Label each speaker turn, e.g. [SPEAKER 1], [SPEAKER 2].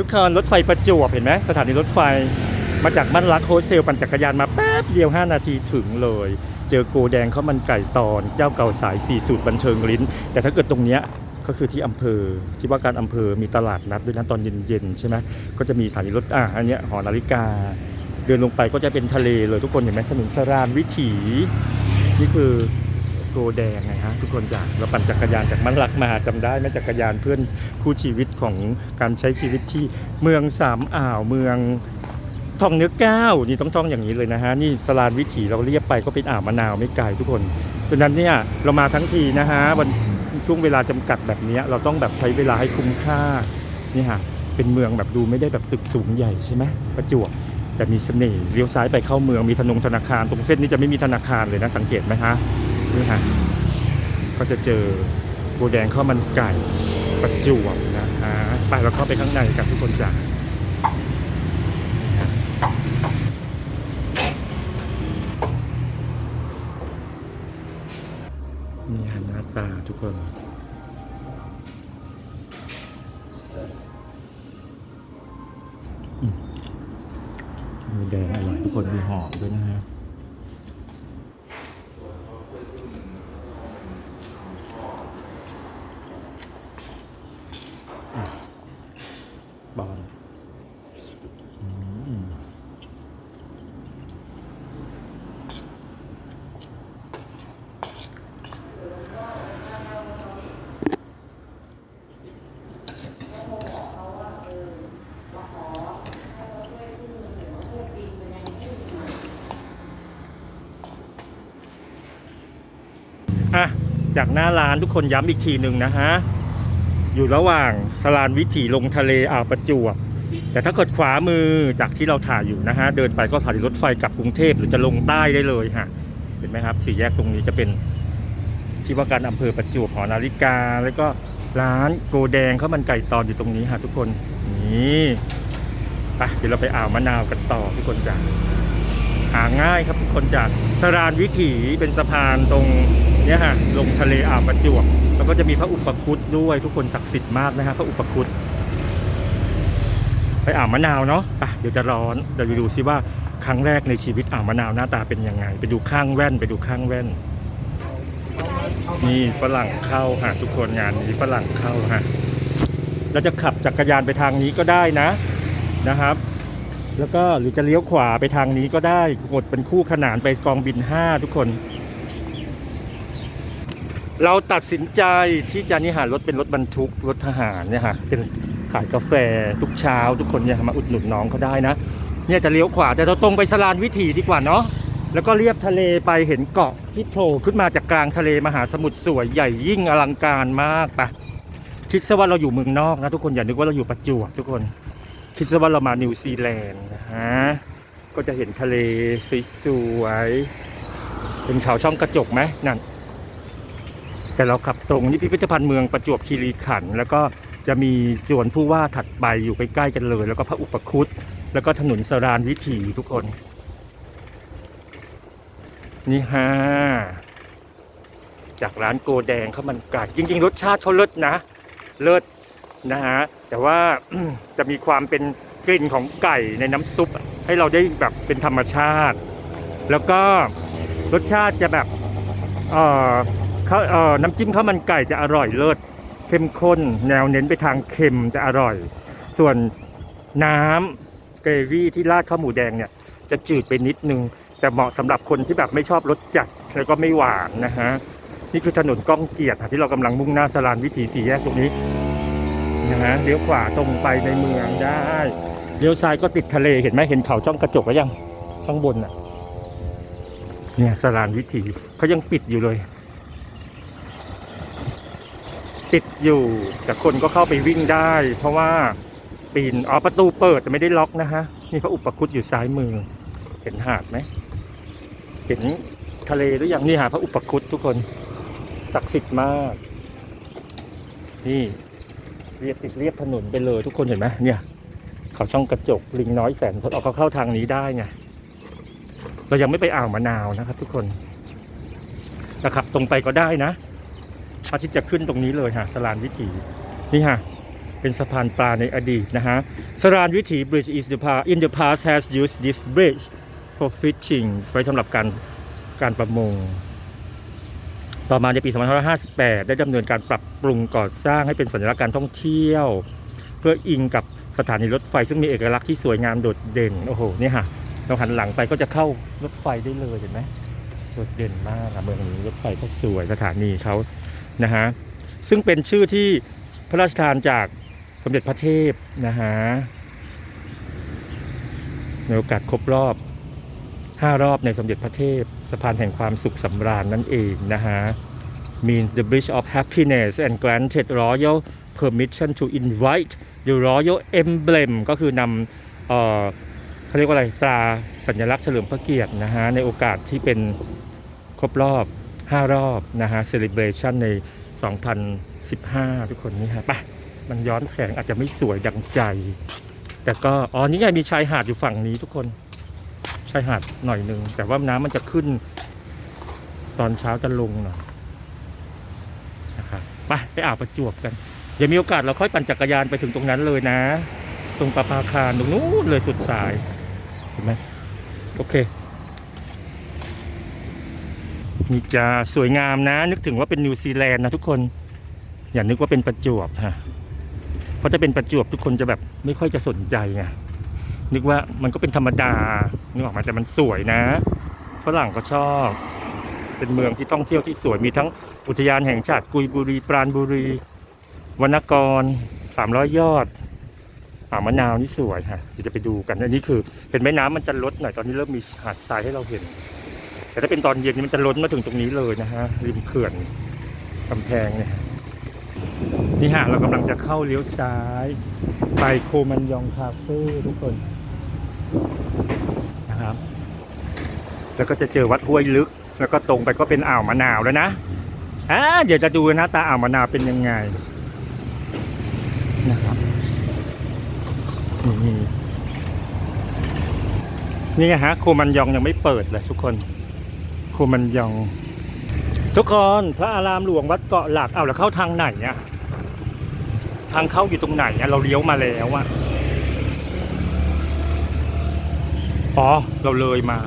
[SPEAKER 1] ทุกคนรถไฟประจวบเห็นไหมสถานีรถไฟมาจากบ้านรักโฮสเซลปั่นจักรยานมาแป๊บเดียว 5 นาทีถึงเลย เจอโกแดงข้าวมันไก่ตอนเจ้าเก่าสายสี่สูตรบันเทิงลิ้น แต่ถ้าเกิดตรงเนี้ยก็คือที่อำเภอที่ว่าการอำเภอมีตลาดนัดด้วยนะตอนเย็นๆใช่ไหมก็จะมีสถานีรถอะอันเนี้ยหอนาฬิกา เดินลงไปก็จะเป็นทะเลเลยทุกคนเห็นไหมสนุนสรานวิถีนี่คือ โกแดงไงฮะทุกคนจากเราปั่นจักรยานจากมันรักมาจำได้ไหมจักรยานเพื่อนคู่ชีวิตของการใช้ชีวิตที่เมืองสามอ่าวเมืองท่องเนื้อก้าวนี่ต้องท่องอย่างนี้เลยนะฮะนี่สลานวิถีเราเรียบไปก็เป็นอ่าวมะนาวไม่ไกลทุกคนฉะนั้นเนี่ยเรามาทั้งทีนะฮะวันช่วงเวลาจำกัดแบบนี้เราต้องแบบใช้เวลาให้คุ้มค่านี่ฮะเป็นเมืองแบบดูไม่ได้แบบตึกสูงใหญ่ใช่ไหมประจวบแต่มีเสน่ห์เลี้ยวซ้ายไปเข้าเมืองมีธนงธนาคารตรงเส้นนี้จะไม่มีธนาคารเลยนะสังเกตไหมฮะ นี่ฮะก็จะเจอโบแดงข้าวมันไก่ประจวบนะฮะไปเราเข้าไปข้างในกันทุกคนจ้ะนี่ฮะหน้าตาทุกคนมูแดงอร่อยทุกคนมีหอมด้วยนะฮะบอลอืม อะจากหน้าร้านทุกคนย้ำอีกทีหนึ่งนะฮะ อยู่ระหว่างสลานวิถีลงทะเลอ่าวประจวบ แต่ถ้าเกิดขวามือจากที่เราถ่ายอยู่นะฮะ เดินไปก็ถ่ายรถไฟกลับกรุงเทพหรือจะลงใต้ได้เลยฮะ เห็นไหมครับสี่แยกตรงนี้จะเป็นที่ว่าการอำเภอประจวบหอนาฬิกา แล้วก็ร้านโกแดงข้าวมันไก่ตอนอยู่ตรงนี้ฮะทุกคน นี่ไปเดี๋ยวเราไปอ่าวมะนาวกันต่อทุกคนจ้ะหาง่ายครับทุกคนจากสรานวิถีเป็นสะพานตรง เนี้ยฮะลงทะเลอ่าวประจวบแล้วก็จะมีพระอุปคุตด้วยทุกคนศักดิ์สิทธิ์มากนะฮะพระอุปคุตไปอ่าวมะนาวเนาะไปเดี๋ยวจะร้อนเดี๋ยวไปดูซิว่าครั้งแรกในชีวิตอ่าวมะนาวหน้าตาเป็นยังไง ไปดูข้างแว่นไปดูข้างแว่น นี่ฝรั่งเข้าฮะทุกคนงานนี้ฝรั่งเข้าฮะเราจะขับจักรยานไปทางนี้ก็ได้นะนะครับ แล้วก็หรือจะเลี้ยวขวาไปทางนี้ก็ได้กดเป็นคู่ขนานไปกองบิน 5 ทุกคน เราตัดสินใจที่จะนี่หารถเป็นรถบรรทุกรถทหารเนี่ยฮะเป็นขายกาแฟทุกเช้า ทุกคนเนี่ยมาอุดหนุนน้องเขาได้นะ เนี่ยจะเลี้ยวขวาแต่เราตรงไปสลานวิถีดีกว่าเนาะแล้วก็เลียบทะเลไปเห็นเกาะที่โผล่ขึ้นมาจากกลางทะเลมหาสมุทรสวยใหญ่ยิ่งอลังการมากปะคิดซะว่าเราอยู่เมืองนอกนะทุกคนอย่านึกว่าเราอยู่ประจวบทุกคนคิดซะว่าเรามานิวซีแลนด์นะฮะก็จะเห็นทะเลสวยๆเป็นเขาช่องกระจกไหมนั่น แต่เราขับตรงนี่พิพิธภัณฑ์เมืองประจวบคีรีขันธ์แล้วก็จะมีส่วนผู้ว่าถัดไปอยู่ใกล้ๆกันเลย แล้วก็พระอุปคุตแล้วก็ถนนสรานวิถีทุกคน นี่ฮะจากร้านโกแดงข้าวมันไก่จริง ๆ รสชาติเขาเลิศนะ เลิศนะฮะแต่ว่าจะมีความเป็นกลิ่นของไก่ในน้ำซุป ให้เราได้แบบเป็นธรรมชาติ แล้วก็รสชาติจะแบบเออ ข้าวน้ำจิ้มข้าวมันไก่จะอร่อยเลิศเข้มข้น แนวเน้นไปทางเค็มจะอร่อย ส่วนน้ำเกรวี่ที่ราดข้าวหมูแดงเนี่ยจะจืดไปนิดนึง แต่เหมาะสำหรับคนที่แบบไม่ชอบรสจัดแล้วก็ไม่หวานนะฮะนี่คือถนนก้องเกียรติที่เรากำลังมุ่งหน้าสลานวิถีสี่แยกตรงนี้นะฮะเลี้ยวขวาตรงไปในเมืองได้เลี้ยวซ้ายก็ติดทะเลเห็นไหมเห็นเขาช่องกระจกแล้วยังข้างบนน่ะเนี่ยสลานวิถีเขายังปิดอยู่เลย ปิดอยู่ แต่คนก็เข้าไปวิ่งได้ เพราะว่าปีนอ๋อประตูเปิดแต่ไม่ได้ล็อกนะฮะนี่พระอุปคุตอยู่ซ้ายมือ เห็นหาดไหมเห็นทะเลหรือยังนี่หาพระอุปคุตทุกคนศักดิ์สิทธิ์มาก นี่เรียบติดเรียบถนนไปเลยทุกคนเห็นไหมเนี่ย เขาช่องกระจกลิงน้อยแสนสดออกเขาเข้าทางนี้ได้ไงเรายังไม่ไปอ่าวมะนาวนะครับ ทุกคนแต่ขับตรงไปก็ได้นะ พระอาทิตย์จะขึ้นตรงนี้เลยฮะสลานวิถีนี่ฮะเป็นสะพานปลาในอดีตนะฮะสรานวิถี bridge is the past in the past has used this bridge for fishing ไว้สำหรับการการประมงต่อมาในปี 2558 ได้ดำเนินการปรับปรุงก่อสร้างให้เป็นสัญลักษณ์การท่องเที่ยว เพื่ออิงกับสถานีรถไฟ ซึ่งมีเอกลักษณ์ที่สวยงามโดดเด่น โอ้โหนี่ยค่ะเราหันหลังไปก็จะเข้ารถไฟได้เลยเห็นไหมโดดเด่นมากอะเมืองนี้รถไฟก็สวยสถานีเขา นะฮะซึ่งเป็นชื่อที่พระราชทานจากสมเด็จพระเทพนะฮะในโอกาสครบรอบ 5 รอบในสมเด็จพระเทพสะพานแห่งความสุขสำราญนั่นเองนะฮะ means the bridge of happiness and granted royal permission to invite the royal emblem ก็คือนำเออเขาเรียกว่าอะไรตราสัญลักษณ์เฉลิมพระเกียรตินะฮะในโอกาสที่เป็นครบรอบ 5 รอบนะฮะ celebration ใน 2015 ทุกคนนี่ฮะไปมันย้อนแสงอาจจะไม่สวยดังใจ แต่ก็อ๋อนี่ไงมีชายหาดอยู่ฝั่งนี้ทุกคนชายหาดหน่อยหนึ่งแต่ว่าน้ำมันจะขึ้น ตอนเช้าจะลงหน่อยนะครับไปไปอาวประจวบกันเดี๋ยวมีโอกาสเราค่อยปั่นจักรยานไปถึงตรงนั้นเลยนะ ตรงประภาคารตรงนู้นเลยสุดสายเห็นไหมโอเค นี่จะสวยงามนะ นึกถึงว่าเป็นนิวซีแลนด์นะทุกคน อย่านึกว่าเป็นประจวบฮะเพราะถ้าเป็นประจวบทุกคนจะแบบไม่ค่อยจะสนใจไงนึกว่ามันก็เป็นธรรมดานึกออกมาแต่มันสวยนะฝรั่งก็ชอบ เป็นเมืองที่ท่องเที่ยวที่สวยมีทั้งอุทยานแห่งชาติกุยบุรี ปราณบุรีวรรณกรสามร้อยยอดอ่ามะนาวนี่สวยฮะเดี๋ยวจะไปดูกันอันนี้คือ เห็นไหมน้ำมันจะลดหน่อยตอนนี้เริ่มมีหาดทรายให้เราเห็น แต่ถ้าเป็นตอนเย็นนี่มันจะล้นมาถึงตรงนี้เลยนะฮะริมเขื่อนกำแพงเนี่ยนี่ฮะเรากำลังจะเข้าเลี้ยวซ้าย ไปโคมันยองคาเฟ่ทุกคนนะครับ แล้วก็จะเจอวัดห้วยลึก แล้วก็ตรงไปก็เป็นอ่าวมะนาวแล้วนะอ่าเดี๋ยวจะดูนะตาอ่าวมะนาวเป็นยังไงนะครับนี่นี่ไงฮะโคมันยองยังไม่เปิดเลยทุกคน คมันยอง ทุกคนพระอารามหลวงวัดเกาะหลักเอาแล้วเข้าทางไหนอะทางเข้าอยู่ตรงไหนอะเราเลี้ยวมาแล้วอะอ๋อเราเลยมา